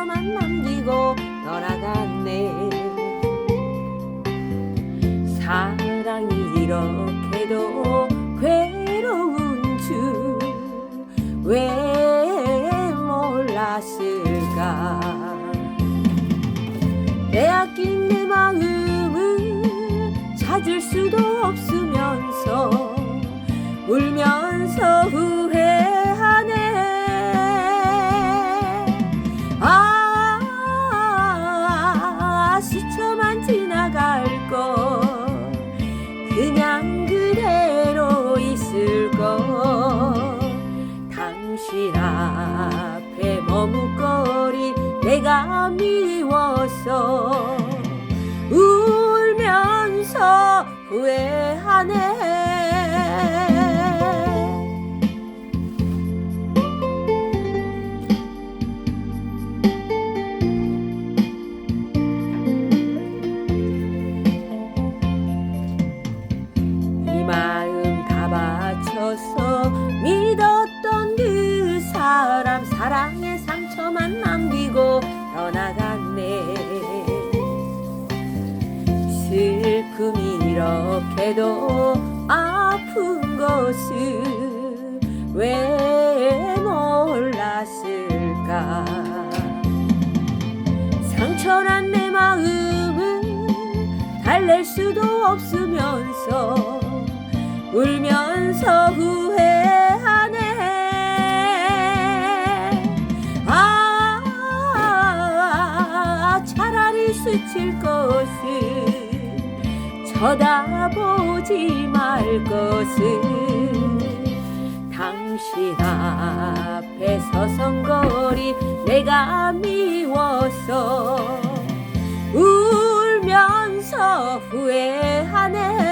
상처만 남기고 돌아갔네. 사랑이 이렇게도 괴로운 줄 왜 몰랐을까? 빼앗긴 내 마음을 찾을 수도 없으면서 울면서 후회 내가 미워서 울면서 후회하네. 이 마음 다 바쳐서 이 이렇게도 아픈 것을 왜 몰랐을까? 상처난 내 마음은 달랠 수도 없으면서 울면서 후회하네. 아 차라리 스칠 것을 쳐다보지 말 것을 당신 앞에 서성거리 내가 미워서 울면서 후회하네